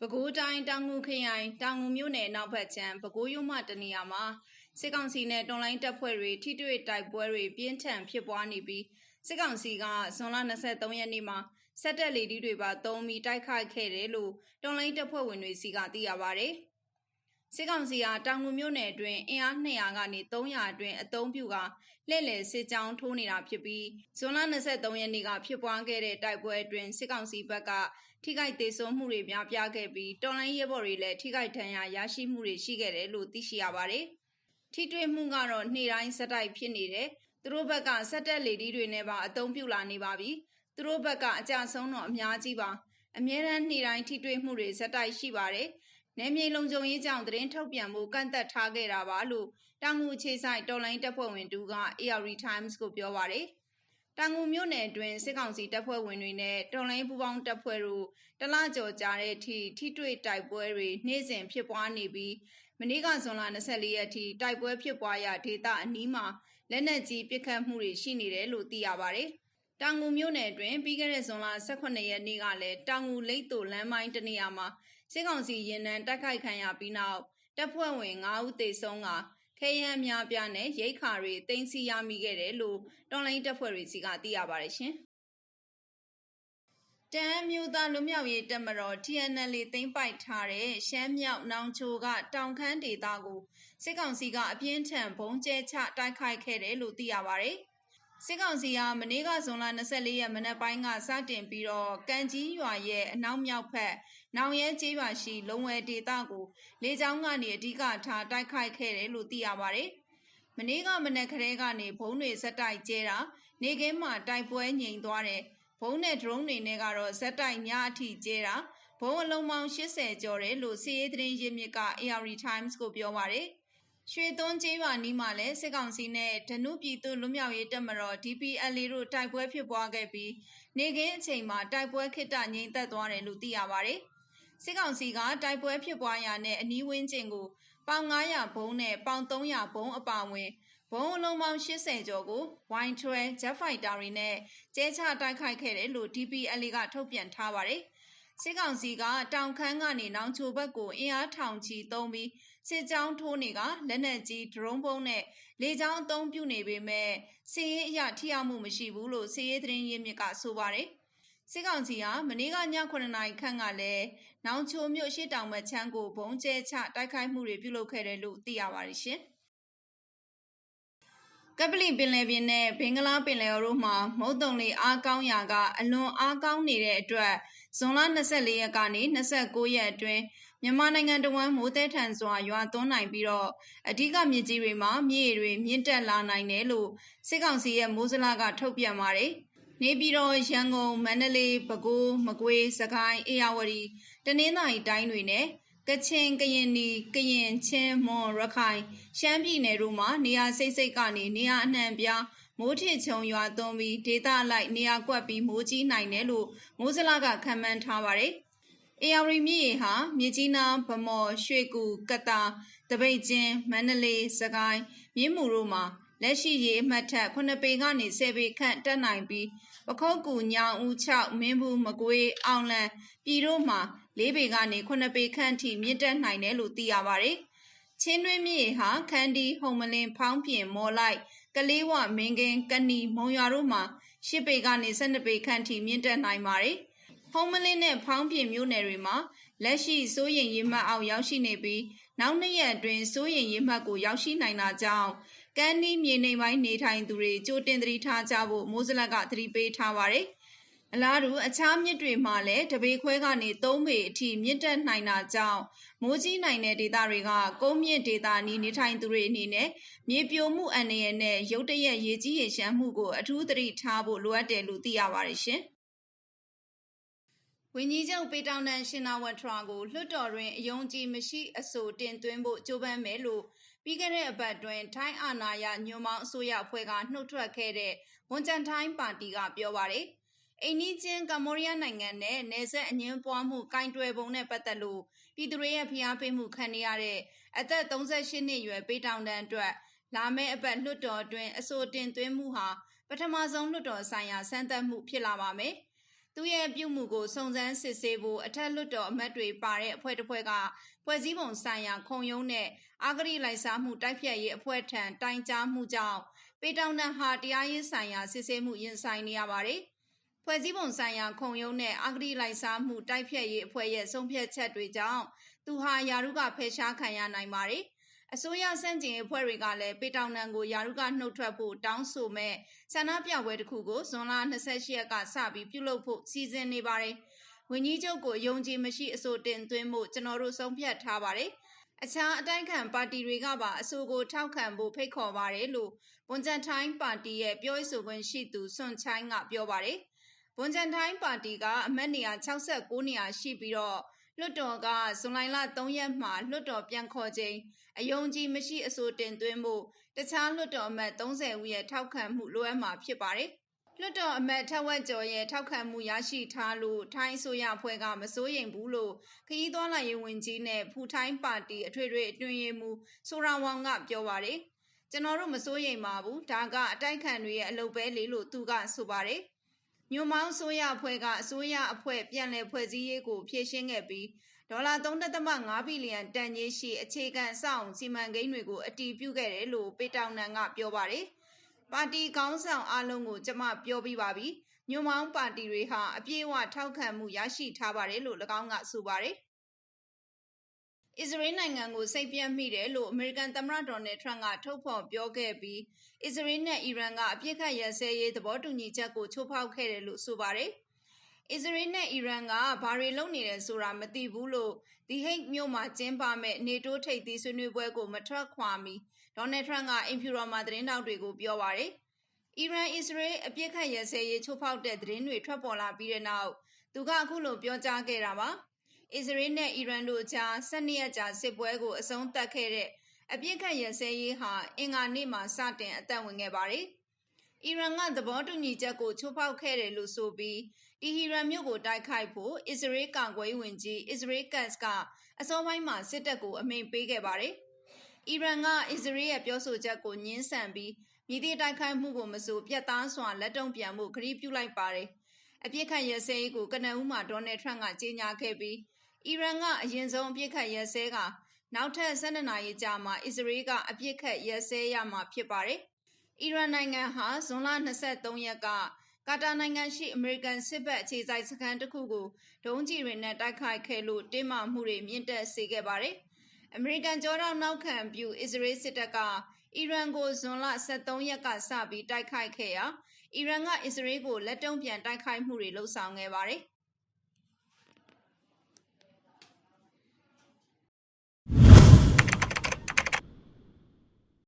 ပဲခူးတိုင်းတောင်ငူခရိုင်တောင်ငူမြို့နယ်နောက်ဘက်ခြမ်းပဲခူးရုံးမတနေရာမှာစစ်ကောင်စီနဲ့တွန်လိုင်းတပ်ဖွဲ့တွေထိတွေ့တိုက်ပွဲတွေပြင်းထန်ဖြစ်ပွားနေပြီးစစ်ကောင်စီကဇွန်လ23ရက်နေ့မှာစက်တက်လေဒီတွေပါတုံးပြီးတိုက်ခိုက်ခဲ့တယ်လို့တွန်လိုင်းတပ်ဖွဲ့ဝင်တွေစီကသိရပါဗျ။စစ်ကောင်စီဟာတောင်ငူမြို့နယ်အတွင်းအင်အား200ကနေ300အတွင်းအုံပြုကလှည့်လည်စစ်ကြောင်းထိုးနေတာဖြစ်ပြီးဇွန်လ23ရက်နေ့ကဖြစ်ပွားခဲ့တဲ့တိုက်ပွဲအတွင်းစစ်ကောင်စီဘက်ကထိခိုက်ဒေဆုံးမှုတွေများပြားခဲ့ပြီးတော်လိုင်းရဲဘော်တွေလည်းထိခိုက်ဒဏ်ရာရရှိမှုတွေရှိခဲ့တယ်လို့သိရှိရပါတယ်။ထိတွေ့မှုကတော့နေ့တိုင်းစက်တိုက်ဖြစ်နေတယ်။သူတို့ဘက်ကစက်တက်လေဒီတွေနဲ့ပါအုံပြုလာနေပါပြီ။သူတို့ဘက်ကအကြဆုံးတော့အများကြီးပါ။အမြဲတမ်းနေ့တိုင်းထိတွေ့မှုတွေစက်တိုက်ရှိပါတယ်။နယ်မြေလုံခြုံရေးကြောင့်သတင်းထုတ်ပြန်မှုကန့်သက်ထားခဲ့တာပါလို့တောင်ငူခြေဆိုင်တော်လိုင်းတပ်ဖွဲ့ဝင်တူက AR Times ကိုပြောပါတယ်။ တောင်ငူမြို့နယ်အတွင်းစစ်ကောင်စီတပ်ဖွဲ့ဝင်တွေနဲ့တော်လိုင်းပူပေါင်းတပ်ဖွဲ့တို့တလကြော်ကြာတဲ့အထိထိတွေ့တိုက်ပွဲတွေနေ့စဉ်ဖြစ်ပွားနေပြီးမနေ့ကဇွန်လ24ရက်ထိတိုက်ပွဲဖြစ်ပွားရာဒေသအနီးမှာလက်နက်ကြီးပစ်ခတ်မှုတွေရှိနေတယ်လို့သိရပါတယ်။တောင်ငူမြို့နယ်အတွင်းပြီးခဲ့တဲ့ဇွန်လ18ရက်နေ့ကလည်းတောင်ငူလိတ်တူလမ်းမိုင်းတနေရာမှာစစ်ကောင်စီရင်နံတိုက်ခိုက်ခံရပြီးနောက်တပ်ဖွဲ့ဝင်9ဦးသေဆုံးက ခဲယမ်းများပြားနဲ့ရိတ်ခါတွေတင်စီရမိခဲ့တယ်လို့တော်လိုင်းတပ်ဖွဲ့တွေစီကသိရပါတယ်ရှင်။တန်းမျိုးသားလူမျိုးရေးတပ်မတော် TNL သိမ်းပိုက်ထားတဲ့ရှမ်းမြောက်နောင်ချိုကတောင်ခမ်းဒေသကိုစစ်ကောင်စီကအပြင်းထန်ဘုံကျဲချတိုက်ခိုက်ခဲ့တယ်လို့သိရပါတယ်။စစ်ကောင်စီကမနေ့ကဇွန်လ24ရက်မနက်ပိုင်းကစတင်ပြီးတော့ကံကြီးရွာရဲ့အနောက်မြောက်ဘက် နောင်ရဲကျေးရွာရှိလုံဝဲဒေသကိုလေကြောင်းကနေအဓိကထားတိုက်ခိုက်ခဲ့တယ်လို့သိရပါတယ်။မနေ့ကမနက်ကလေးကနေဘုံတွေဇက်တိုက်ကျဲတာနေကင်းမှာတိုက်ပွဲငြိမ်သွားတယ်။ဘုံနဲ့ဒရုန်းတွေနဲ့ကတော့ဇက်တိုက်ညအထိကျဲတာဘုံအလုံးပေါင်း80ကျော်တယ်လို့စီးရေးသတင်းရင်းမြစ်က AR Times ကိုပြောပါတယ်။ရွှေသွန်းကျေးရွာနီးမှာလည်းစစ်ကောင်စီနဲ့ဓနုပြည်သူလွတ်မြောက်ရေးတပ်မတော် DPLA တို့တိုက်ပွဲဖြစ်ပွားခဲ့ပြီးနေကင်းအချိန်မှာတိုက်ပွဲခိတ္တငြိမ်သက်သွားတယ်လို့သိရပါတယ်။ စစ်ကောင်စီကတိုက်ပွဲဖြစ်ပွားရာနဲ့အနီးဝန်းကျင်ကိုပေါင်900ဘုံနဲ့ပေါင်300ဘုံအပါအဝင်ဘုံအလုံးပေါင်း80ကျော်ကို Y12 Jet Fighter တွေနဲ့ကျဲချတိုက်ခိုက်ခဲ့တယ်လို့ DPLA ကထုတ်ပြန်ထားပါတယ်။စစ်ကောင်စီကတောင်ခမ်းကနေနောင်ချိုဘက်ကိုအင်အားထောင်ချီသုံးပြီးစစ်ကြောင်းထိုးနေကလက်နက်ကြီးဒရုန်းဘုံနဲ့လေကြောင်းအုံပြုနေပေမဲ့စစ်ရေးအရထိရောက်မှုမရှိဘူးလို့စစ်ရေးသတင်းရင်းမြစ်ကဆိုပါတယ်စစ်ကောင်စီဟာမနေ့ကည9နာရီခန့်ကလည်း နောင်ချိုမြို့ရှိတောင်ဘက်ချမ်းကိုဘုံကျဲချတိုက်ခိုက်မှုတွေပြုလုပ်ခဲ့တယ်လို့သိရပါတယ်ရှင်။ကပလီပင်လယ်ပြင်နဲ့ဘင်္ဂလားပင်လယ်အော်တို့မှာမုတ်တုံလေအားကောင်းရာကအလွန်အားကောင်းနေတဲ့အတွက်ဇွန်လ24ရက်ကနေ29ရက်အတွင်းမြန်မာနိုင်ငံတဝန်းမိုးသည်ထန်စွာရွာသွန်းနိုင်ပြီးတော့အဓိကမြစ်ကြီးတွေမှာမြစ်တွေမြင့်တက်လာနိုင်တယ်လို့စစ်ကောင်စီရဲ့မိုးစလာကထုတ်ပြန်ပါတယ်။နေပြည်တော်ရန်ကုန်မန္တလေးပဲခူးမကွေးစကိုင်းအေရဝတီ တနင်္သာရီတိုင်းတွေနဲ့ကချင်ကရင်နီကရင်ချင်းမွန်ရခိုင်ရှမ်းပြည်နယ်တို့မှာနေရာစိတ်စိတ်ကနေနေရာအနှံ့ပြားမိုးထစ်ချုံရွာသွန်းပြီးဒေသလိုက်နေရာကွက်ပြီးမိုးကြီးနိုင်တယ်လို့မိုးစလာကခံမှန်းထားပါတယ်။အေယာရီမြစ်ရေဟာမြစ်ကြီးနားဗမော်ရွှေကူကတာတပိတ်ချင်းမန္တလေးစကိုင်းမြင်းမူတို့မှာလက်ရှိရေအမှတ်ထက်9ပေကနေ10ပေခန့်တက်နိုင်ပြီးပခုတ်ကူညောင်ဦး6မင်းဘူးမကွေးအောင်လန်ပြည်တို့မှာ ၄ပေကနေ9ပေခန့်ထိမြင့်တက်နိုင်တယ်လို့သိရပါတယ်။ချင်းတွင်းမြစ်ဟာခန်းဒီဟုံမလင်းဖောင်းပြင်မော်လိုက်ကလေးဝမင်းကင်းကနီမုံရွာတို့မှာ၈ပေကနေ12ပေခန့်ထိမြင့်တက်နိုင်ပါတယ်။ဟုံမလင်းနဲ့ဖောင်းပြင်မြို့နယ်တွေမှာလက်ရှိစိုးရင်ရမှတ်အောင်ရောက်ရှိနေပြီးနောက်နှစ်ရက်အတွင်းစိုးရင်ရမှတ်ကိုရောက်ရှိနိုင်တာကြောင့်ကန်းနီးမြေနေပိုင်းနေထိုင်သူတွေကြိုတင်သတိထားကြဖို့မိုးစလက်ကသတိပေးထားပါတယ်။ အလားတူအခြားမြစ်တွေမှာလည်းတပေခွဲကနေ3ပေအထိမြင့်တက်နိုင်တာကြောင့်မိုးကြီးနိုင်တဲ့ဒေသတွေကကုန်းမြင့်ဒေသနီးနေထိုင်သူတွေအနေနဲ့မြေပြိုမှုအန္တရာယ်နဲ့ရုတ်တရက်ရေကြီးရေရှမ်းမှုကိုအထူးသတိထားဖို့လိုအပ်တယ်လို့သိရပါတယ်ရှင်။ဝင်းကြီးချုပ်ပေတောင်တန်ရှင်နာဝတ်ထရာကိုလွှတ်တော်တွင်အယုံကြည်မရှိအဆိုတင်သွင်းဖို့ကြိုးပမ်းမယ်လို့ပြီးခဲ့တဲ့အပတ်တွင်ထိုင်းအာဏာရညွန်မောင်းအစိုးရအဖွဲ့ကနှုတ်ထွက်ခဲ့တဲ့ဝန်ကျန်ထိုင်းပါတီကပြောပါတယ်။ အိန္ဒိချင်း ကမ္ဘောဒီးယားနိုင်ငံနဲ့ နယ်စပ်အငင်းပွားမှုကင်တွယ်ပုံနဲ့ ပတ်သက်လို့ ပြည်သူတွေရဲ့ ဖိအားပေးမှု ခံနေရတဲ့ အသက်38နှစ်အရွယ် ပေတောင်တန်းအတွက် လာမယ့်အပတ် လွှတ်တော်အတွင်း အဆိုတင်သွင်းမှုဟာ ပထမဆုံး လွှတ်တော်ဆိုင်ရာ စမ်းသပ်မှု ဖြစ်လာပါမယ်။သူ့ရဲ့ပြုမှုကို စုံစမ်းစစ်ဆေးဖို့ အထက်လွှတ်တော်အမတ်တွေပါတဲ့ အဖွဲ့တစ်ဖွဲ့က ဖွဲ့စည်းပုံဆိုင်ရာ ခုံရုံးနဲ့အာဂရိလိုက်စားမှု တိုက်ဖြတ်ရေးအဖွဲ့ထံ တိုင်ကြားမှုကြောင့် ပေတောင်နန်ဟာ တရားရေးဆိုင်ရာ စစ်ဆေးမှု ရင်ဆိုင်နေရပါတယ်။ ဖွဲ့စည်းပုံဆိုင်ရာခုံရုံးနဲ့အာဂရိလိုက်စားမှုတိုက်ဖြတ်ရေးအဖွဲ့ရဲ့ဆုံးဖြတ်ချက်တွေကြောင့်သူဟာယာရုကဖယ်ရှားခံရနိုင်ပါတယ်။အစိုးရစန့်ကျင်အဖွဲ့တွေကလည်းပေတောင်နံကိုယာရုကနှုတ်ထွက်ဖို့တောင်းဆိုမဲ့ဆန္ဒပြပွဲတစ်ခုကိုဇွန်လ28ရက်ကစပြီးပြုလုပ်ဖို့စီစဉ်နေပါတယ်။ဝန်ကြီးချုပ်ကိုယုံကြည်မရှိအဆိုတင်သွင်းမှုကျွန်တော်တို့ဆုံးဖြတ်ထားပါတယ်။အခြားအတိုက်ခံပါတီတွေကပါအဆိုကိုထောက်ခံဖို့ဖိတ်ခေါ်ပါတယ်လို့ဝန်ကျန်ထိုင်းပါတီရဲ့ပြောရေးဆိုခွင့်ရှိသူဆွန်ချိုင်းကပြောပါတယ်။ ဝန်ကျန်ထိုင်းပါတီကအမတ်နေရာ69နေရာရှိပြီးတော့လွှတ်တော်ကဇွန်လလ3ရက်မှာလွှတ်တော်ပြန်ခေါ်ချိန်အယုံကြည်မရှိအဆိုတင်သွင်းမှုတခြားလွှတ်တော်အမတ်30ဦးရဲ့ထောက်ခံမှုလိုအပ်မှာဖြစ်ပါတယ်။လွှတ်တော်အမတ်ထက်ဝက်ကျော်ရဲ့ထောက်ခံမှုရရှိထားလို့ထိုင်းဆိုရအဖွဲ့ကမစိုးရိမ်ဘူးလို့ခရီးသွားလာရေးဝန်ကြီးနဲ့ဖူထိုင်းပါတီအထွေထွေအတွင်းရေးမှူးဆိုရာဝမ်ကပြောပါတယ်။ကျွန်တော်တို့မစိုးရိမ်ပါဘူး။ဒါကအတိုက်ခံတွေရဲ့အလုပ်ပဲလေလို့သူကဆိုပါတယ်။ ညွန်မောင်းအစိုးရအဖွဲ့ကအစိုးရအဖွဲ့ပြန်လည်ဖွဲ့စည်းရေးကိုဖြည့်ရှင်းခဲ့ပြီးဒေါ်လာ3.5ဘီလီယံတန်ကြီးရှိအခြေခံအဆောက်အုံစီမံကိန်းတွေကိုအတည်ပြုခဲ့တယ်လို့ပေတောင်နန်ကပြောပါတယ်။ပါတီခေါင်းဆောင်အလုံးကိုကျွန်မပြောပြီးပါပြီ။ညွန်မောင်းပါတီတွေဟာအပြည့်အဝထောက်ခံမှုရရှိထားပါတယ်လို့၎င်းကဆိုပါတယ်။ အစ္စရေးနိုင်ငံကိုစိတ်ပြတ်မိတယ်လို့အမေရိကန်သမ္မတဒေါ်နယ်ထရန့်ကထုတ်ဖော်ပြောခဲ့ပြီးအစ္စရေးနဲ့အီရန်ကအပြစ်ခတ်ရစဲရေးသဘောတူညီချက်ကိုချိုးဖောက်ခဲ့တယ်လို့ဆိုပါတယ်။အစ္စရေးနဲ့အီရန်ကဘာတွေလုပ်နေတယ်ဆိုတာမသိဘူးလို့ဒီဟိတ်မြို့မှာကျင်းပမဲ့နေတိုးထိပ်သီးဆွေးနွေးပွဲကိုမထွက်ခွာမီဒေါ်နယ်ထရန့်ကအင်ဖြူတော်မှာသတင်းတောက်တွေကိုပြောပါတယ်။အီရန်အစ္စရေးအပြစ်ခတ်ရစဲရေးချိုးဖောက်တဲ့သတင်းတွေထွက်ပေါ်လာပြီးတဲ့နောက်သူကအခုလိုပြောကြားခဲ့တာပါ။ အစ္စရေးနဲ့ အီရန်တို့ကြား12ရက်ကြာစစ်ပွဲကို အဆုံးသတ်ခဲ့တဲ့ အပြစ်ခတ်ရစဲရေးဟာ အင်္ဂါနေ့မှာ စတင်အသက်ဝင်ခဲ့ပါတယ်။အီရန်က သဘောတူညီချက်ကို ချိုးဖောက်ခဲ့တယ်လို့ဆိုပြီး တီဟီရန်မြို့ကို တိုက်ခိုက်ဖို့ အစ္စရေးကာကွယ်ဝင်ကြီးအစ္စရေးကတ်စ်ကအစောပိုင်းမှာ စစ်တပ်ကို အမိန့်ပေးခဲ့ပါတယ်။အီရန်က အစ္စရေးရဲ့ ပြောဆိုချက်ကိုညှင်းဆန်ပြီးမြည်သည့်တိုက်ခိုက်မှုကိုမဆို ပြတ်သားစွာ လက်တုံ့ပြန်မှုခရီးပြုလိုက်ပါတယ်။အပြစ်ခတ်ရစဲရေးကို ကနဦးမှာဒေါ်နယ်ထရန့်ကကြေညာခဲ့ပြီး အီရန်က အရင်ဆုံး အပြစ်ခတ်ရဲစဲကနောက်ထပ်12နာရီကြာမှအစ္စရေးက အပြစ်ခတ်ရဲစဲရမှာ ဖြစ်ပါတယ်။အီရန်နိုင်ငံဟာ ဇွန်လ23ရက်က ကာတာနိုင်ငံရှိ အမေရိကန်စစ်ဘက် အခြေစိုက်စခန်းတစ်ခုကို ဒုံးကျည်တွေနဲ့ တိုက်ခိုက်ခဲ့လို့ တင်းမာမှုတွေ မြင့်တက်စေခဲ့ပါတယ်။အမေရိကန်ကြောတော့နောက်ခံပြု အစ္စရေးစစ်တပ်က အီရန်ကို ဇွန်လ23ရက်ကစပြီး တိုက်ခိုက်ခဲ့ရာ အီရန်က အစ္စရေးကို လက်တုံ့ပြန်တိုက်ခိုက်မှုတွေလှုံ့ဆော်ခဲ့ပါတယ်။